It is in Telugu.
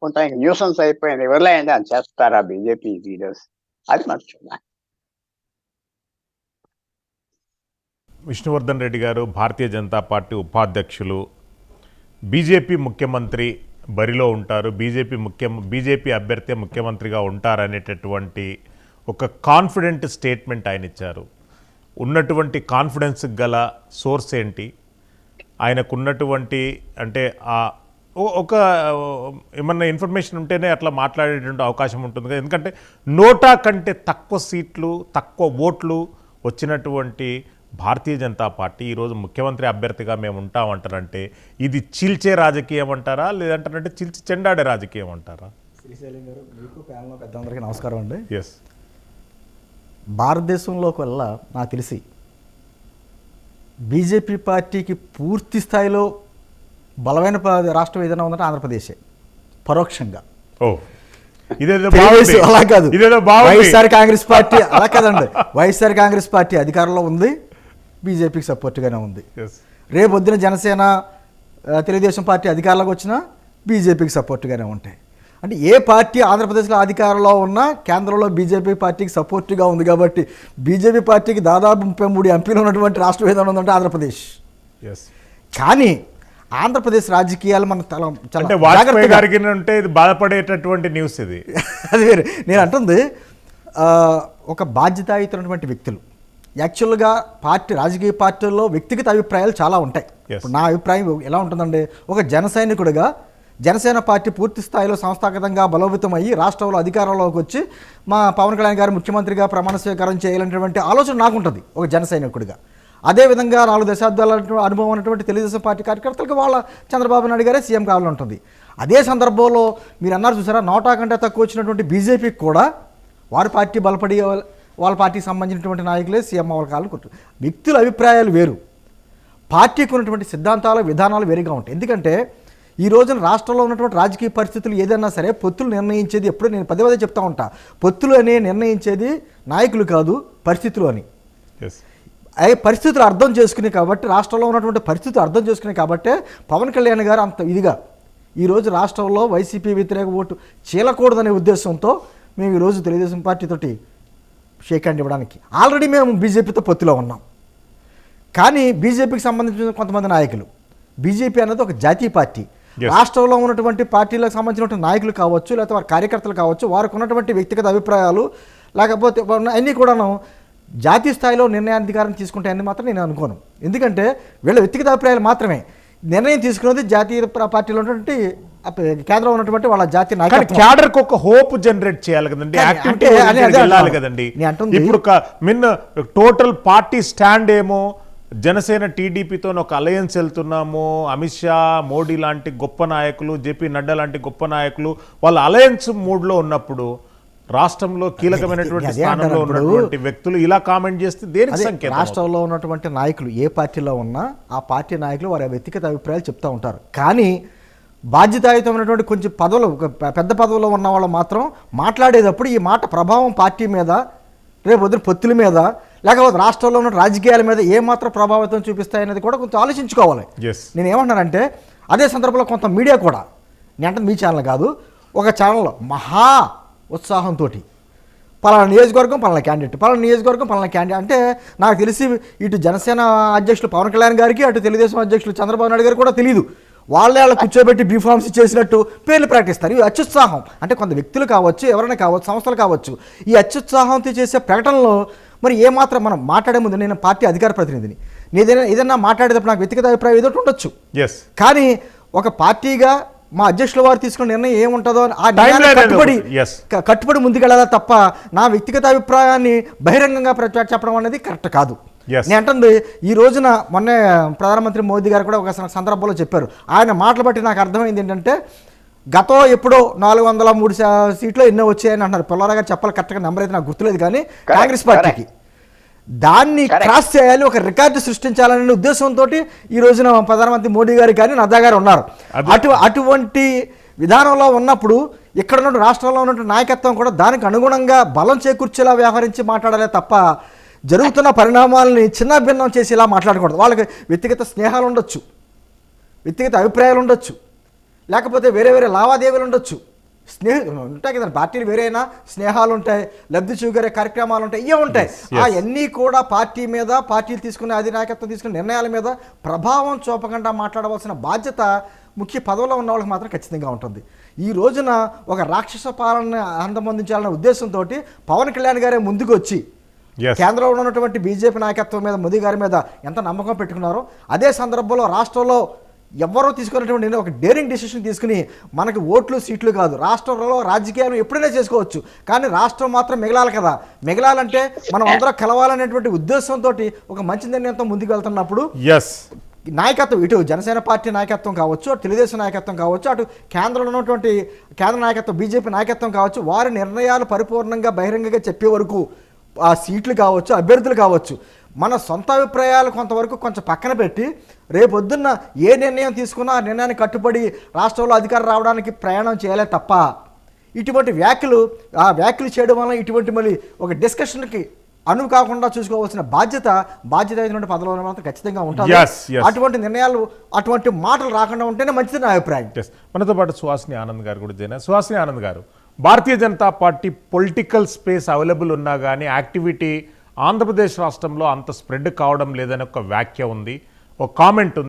చేసుకుంటాం న్యూసెన్స్ అయిపోయింది. ఎవరిలైంది అని చేస్తారా బీజేపీ లీడర్స్? అది మరి చూడాలి. విష్ణువర్ధన్ రెడ్డి గారు భారతీయ జనతా పార్టీ ఉపాధ్యక్షులు. బీజేపీ ముఖ్యమంత్రి బరిలో ఉంటారు. బీజేపీ ముఖ్య బీజేపీ అభ్యర్థి ముఖ్యమంత్రిగా ఉంటారనేటటువంటి ఒక కాన్ఫిడెంట్ స్టేట్మెంట్ ఆయన ఇచ్చారు. ఉన్నటువంటి కాన్ఫిడెన్స్ గల సోర్స్ ఏంటి? ఆయనకున్నటువంటి అంటే ఆ ఒక ఏమన్నా ఇన్ఫర్మేషన్ ఉంటేనే అట్లా మాట్లాడేటువంటి అవకాశం ఉంటుంది కదా. ఎందుకంటే నోటా కంటే తక్కువ సీట్లు తక్కువ ఓట్లు వచ్చినటువంటి భారతీయ జనతా పార్టీ ఈరోజు ముఖ్యమంత్రి అభ్యర్థిగా మేము ఉంటామంటారంటే ఇది చీల్చే రాజకీయం అంటారా? లేదంటారంటే చీల్చి చెండాడే రాజకీయం అంటారా? శ్రీశైలం గారు మీకు ప్యానల్ పెద్దందరికీ నమస్కారం అండి. ఎస్ భారతదేశంలోకి వల్ల నాకు తెలిసి. బీజేపీ పార్టీకి పూర్తి స్థాయిలో బలమైన రాష్ట్రం ఏదైనా ఉందంటే ఆంధ్రప్రదేశే. పరోక్షంగా. ఓ. ఇదేదో అలా కాదు. ఇదేదో వైఎస్ఆర్ కాంగ్రెస్ పార్టీ అలా కాదండి. వైఎస్ఆర్ కాంగ్రెస్ పార్టీ అధికారంలో ఉంది బీజేపీకి సపోర్ట్గానే ఉంది. రేపు పొద్దున జనసేన తెలుగుదేశం పార్టీ అధికారంలోకి వచ్చినా బీజేపీకి సపోర్ట్గానే ఉంటాయి. అంటే ఏ పార్టీ ఆంధ్రప్రదేశ్లో అధికారంలో ఉన్నా కేంద్రంలో బీజేపీ పార్టీకి సపోర్ట్గా ఉంది కాబట్టి బీజేపీ పార్టీకి దాదాపు ముప్పై మూడు ఎంపీలు ఉన్నటువంటి రాష్ట్రం ఏదైనా ఉందంటే ఆంధ్రప్రదేశ్. కానీ ఆంధ్రప్రదేశ్ రాజకీయాలు మన తల చాలా వాజ్పేయి గారికి ఉంటే ఇది బాధపడేటటువంటి న్యూస్ ఇది. అది వేరే. నేను అంటుంది ఒక బాధ్యతాయుతమైనటువంటి వ్యక్తులు. యాక్చువల్గా పార్టీ రాజకీయ పార్టీల్లో వ్యక్తిగత అభిప్రాయాలు చాలా ఉంటాయి. ఇప్పుడు నా అభిప్రాయం ఎలా ఉంటుందండి ఒక జన సైనికుడిగా జనసేన పార్టీ పూర్తి స్థాయిలో సంస్థాగతంగా బలోపేతం అయ్యి రాష్ట్రంలో అధికారంలోకి వచ్చి మా పవన్ కళ్యాణ్ గారు ముఖ్యమంత్రిగా ప్రమాణ స్వీకారం చేయాలనేటువంటి ఆలోచన నాకుంటుంది ఒక జన సైనికుడిగా అదేవిధంగా నాలుగు దశాబ్దాల అనుభవం ఉన్నటువంటి తెలుగుదేశం పార్టీ కార్యకర్తలకు వాళ్ళ చంద్రబాబు నాయుడు గారే సీఎం కావాలంటుంది ఉంటుంది. అదే సందర్భంలో మీరు అన్నారు చూసారా నోటా కంటే తక్కువ వచ్చినటువంటి బీజేపీకి కూడా వారి పార్టీ బలపడి వాళ్ళ పార్టీకి సంబంధించినటువంటి నాయకులే సీఎం అవ్వాలి కావాలని వ్యక్తుల అభిప్రాయాలు వేరు. పార్టీకి ఉన్నటువంటి సిద్ధాంతాలు విధానాలు వేరుగా ఉంటాయి. ఎందుకంటే ఈ రోజున రాష్ట్రంలో ఉన్నటువంటి రాజకీయ పరిస్థితులు ఏదైనా సరే పొత్తులు నిర్ణయించేది ఎప్పుడు నేను పదే పదే చెప్తా ఉంటా. పొత్తులు అనే నిర్ణయించేది నాయకులు కాదు పరిస్థితులు అని. అవి పరిస్థితులు అర్థం చేసుకునే కాబట్టి రాష్ట్రంలో ఉన్నటువంటి పరిస్థితులు అర్థం చేసుకునే కాబట్టే పవన్ కళ్యాణ్ గారు అంత ఇదిగా ఈరోజు రాష్ట్రంలో వైసీపీ వ్యతిరేక ఓటు చీలకూడదనే ఉద్దేశంతో మేము ఈరోజు తెలుగుదేశం పార్టీతోటి షేక్ హ్యాండ్ ఇవ్వడానికి ఆల్రెడీ మేము బీజేపీతో పొత్తులో ఉన్నాం కానీ బీజేపీకి సంబంధించిన కొంతమంది నాయకులు బీజేపీ అనేది ఒక జాతీయ పార్టీ. రాష్ట్రంలో ఉన్నటువంటి పార్టీలకు సంబంధించినటువంటి నాయకులు కావచ్చు లేకపోతే వారి కార్యకర్తలు కావచ్చు వారికి ఉన్నటువంటి వ్యక్తిగత అభిప్రాయాలు లేకపోతే అన్నీ కూడాను జాతీయ స్థాయిలో నిర్ణయాధికారం తీసుకుంటాయని మాత్రం నేను అనుకోను. ఎందుకంటే వీళ్ళ వ్యక్తిగత అభిప్రాయాలు మాత్రమే. నిర్ణయం తీసుకున్నది జాతీయ ప్ర- పార్టీలో ఉన్నటువంటి కేంద్రంలో ఉన్నటువంటి వాళ్ళ జాతీయ నాయకత్వం. క్యాడర్కు ఒక హోప్ జనరేట్ చేయాలి కదండి. యాక్టివిటీ వెళ్ళాలి. కదండి. ఇప్పుడు మిన్ టోటల్ పార్టీ స్టాండ్ ఏమో జనసేన టీడీపీతో ఒక అలయన్స్ వెళ్తున్నాము. అమిత్ షా మోడీ లాంటి గొప్ప నాయకులు జేపీ నడ్డా లాంటి గొప్ప నాయకులు వాళ్ళ అలయన్స్ మూడ్లో ఉన్నప్పుడు రాష్ట్రంలో కీలకమైనటువంటి స్థానంలో. ఉన్నటువంటి వ్యక్తులు ఇలా కామెంట్ చేస్తే దేనికి సంకేతం రాష్ట్రంలో ఉన్నటువంటి నాయకులు ఏ పార్టీలో ఉన్నా ఆ పార్టీ నాయకులు వారి వ్యక్తిగత అభిప్రాయాలు చెప్తూ ఉంటారు. కానీ బాధ్యతాయుతమైనటువంటి కొంచెం పదవులు పెద్ద పదవులో ఉన్న వాళ్ళు మాత్రం మాట్లాడేటప్పుడు ఈ మాట ప్రభావం పార్టీ మీద రేపు వద్దు పొత్తుల మీద లేకపోతే రాష్ట్రంలో ఉన్న రాజకీయాల మీద ఏ మాత్రం ప్రభావితం చూపిస్తాయనేది కూడా కొంచెం ఆలోచించుకోవాలి. నేను ఏమంటున్నానంటే అదే సందర్భంలో కొంత మీడియా కూడా నేను అంటే మీ ఛానల్ కాదు ఒక ఛానల్లో మహా ఉత్సాహంతో పలానా నియోజకవర్గం పలానా క్యాండిడేట్ పలానా నియోజకవర్గం పలానా క్యాండిడేట్ అంటే నాకు తెలిసి ఇటు జనసేన అధ్యక్షులు పవన్ కళ్యాణ్ గారికి అటు తెలుగుదేశం అధ్యక్షులు చంద్రబాబు నాయుడు గారు కూడా తెలియదు వాళ్ళే వాళ్ళ కూర్చోబెట్టి బీఫామ్స్ చేసినట్టు పేర్లు ప్రకటిస్తారు. ఈ అత్యుత్సాహం. అంటే కొంత వ్యక్తులు కావచ్చు ఎవరైనా కావచ్చు సంస్థలు కావచ్చు ఈ అత్యుత్సాహంతో చేసే ప్రకటనలో మరి ఏమాత్రం మనం మాట్లాడే ముందు నేను పార్టీ అధికార ప్రతినిధిని. ఏదైనా ఏదైనా మాట్లాడేటప్పుడు నాకు వ్యక్తిగత అభిప్రాయం ఏదో ఉండొచ్చు. ఎస్ కానీ ఒక పార్టీగా మా అధ్యక్షుల వారు తీసుకున్న నిర్ణయం ఏముంటుందో అని ఆ కట్టుబడి కట్టుబడి ముందుకెళ్ళాలా తప్ప నా వ్యక్తిగత అభిప్రాయాన్ని బహిరంగంగా ప్రచారం చెప్పడం అనేది కరెక్ట్ కాదు. నేను అంటుంది ఈ రోజున మొన్నే ప్రధానమంత్రి మోదీ గారు కూడా ఒక సందర్భంలో చెప్పారు. ఆయన మాటలు బట్టి నాకు అర్థమైంది ఏంటంటే గతం ఎప్పుడో నాలుగు వందల మూడు సీట్లు ఎన్నో వచ్చాయని అంటున్నారు. పుల్లారా గారు చెప్పాలి కరెక్ట్గా నెంబర్ అయితే నాకు గుర్తులేదు కానీ కాంగ్రెస్ పార్టీకి. దాన్ని. క్రాస్ చేయాలి ఒక రికార్డు సృష్టించాలనే ఉద్దేశంతో ఈ రోజున ప్రధానమంత్రి మోడీ గారు కానీ నడ్డా గారు ఉన్నారు. అటు అటువంటి విధానంలో ఉన్నప్పుడు ఇక్కడ ఉన్న రాష్ట్రంలో ఉన్నటువంటి నాయకత్వం కూడా దానికి అనుగుణంగా బలం చేకూర్చేలా వ్యవహరించి మాట్లాడాలే తప్ప జరుగుతున్న పరిణామాలని చిన్న భిన్నం చేసి ఇలా మాట్లాడకూడదు. వాళ్ళకి వ్యక్తిగత స్నేహాలు ఉండొచ్చు. వ్యక్తిగత అభిప్రాయాలు ఉండొచ్చు. లేకపోతే వేరే వేరే లావాదేవీలు ఉండొచ్చు. స్నేహ ఉంటాయి కదా పార్టీలు వేరైనా స్నేహాలు ఉంటాయి లబ్ధి చూగరే కార్యక్రమాలు ఉంటాయి ఇవే ఉంటాయి. అవన్నీ కూడా పార్టీ మీద పార్టీలు తీసుకునే అధినాయకత్వం తీసుకునే నిర్ణయాల మీద ప్రభావం చూపకుండా మాట్లాడవలసిన బాధ్యత ముఖ్య పదవిలో ఉన్న వాళ్ళకి మాత్రం ఖచ్చితంగా ఉంటుంది ఈ రోజున ఒక రాక్షస పాలన అంతమొందించాలనే ఉద్దేశంతో పవన్ కళ్యాణ్ గారే ముందుకు వచ్చి. కేంద్రంలో ఉన్నటువంటి బీజేపీ నాయకత్వం మీద మోదీ గారి మీద ఎంత నమ్మకం పెట్టుకున్నారో అదే సందర్భంలో రాష్ట్రంలో ఎవరో తీసుకున్నటువంటి ఒక డేరింగ్ డెసిషన్ తీసుకుని మనకి ఓట్లు సీట్లు కాదు. రాష్ట్రంలో రాజకీయాలు ఎప్పుడైనా చేసుకోవచ్చు. కానీ రాష్ట్రం మాత్రం మిగలాలి కదా. మిగలాలంటే మనం అందరం కలవాలనేటువంటి ఉద్దేశంతో ఒక మంచి నిర్ణయంతో ముందుకు వెళ్తున్నప్పుడు ఎస్ నాయకత్వం ఇటు జనసేన పార్టీ నాయకత్వం కావచ్చు అటు తెలుగుదేశం నాయకత్వం కావచ్చు అటు కేంద్రంలో ఉన్నటువంటి కేంద్ర నాయకత్వం బీజేపీ నాయకత్వం కావచ్చు వారి నిర్ణయాలు పరిపూర్ణంగా బహిరంగంగా చెప్పే వరకు ఆ సీట్లు కావచ్చు అభ్యర్థులు కావచ్చు. మన సొంత అభిప్రాయాలు కొంతవరకు కొంచెం పక్కన పెట్టి రేపొద్దున్న ఏ నిర్ణయం తీసుకున్నా ఆ నిర్ణయానికి కట్టుబడి రాష్ట్రంలో అధికారం రావడానికి ప్రయాణం చేయాలే తప్ప ఇటువంటి వ్యాఖ్యలు ఆ వ్యాఖ్యలు చేయడం వల్ల ఇటువంటి మళ్ళీ ఒక డిస్కషన్కి అనువు కాకుండా చూసుకోవాల్సిన బాధ్యత బాధ్యత అయినటువంటి పదవులు మాత్రం ఖచ్చితంగా ఉంటుంది. అటువంటి నిర్ణయాలు అటువంటి మాటలు రాకుండా ఉంటేనే మంచిది నా అభిప్రాయం. మనతో పాటు సుహాసిని ఆనంద్ గారు కూడా సుహాసిని ఆనంద్ గారు Bharatiya Janata party political space available ఉన్నా కానీ యాక్టివిటీ ఆంధ్రప్రదేశ్ రాష్ట్రంలో అంత స్ప్రెడ్ కావడం లేదని ఒక వ్యాఖ్య ఉంది. ఒక కామెంట్ ఉంది.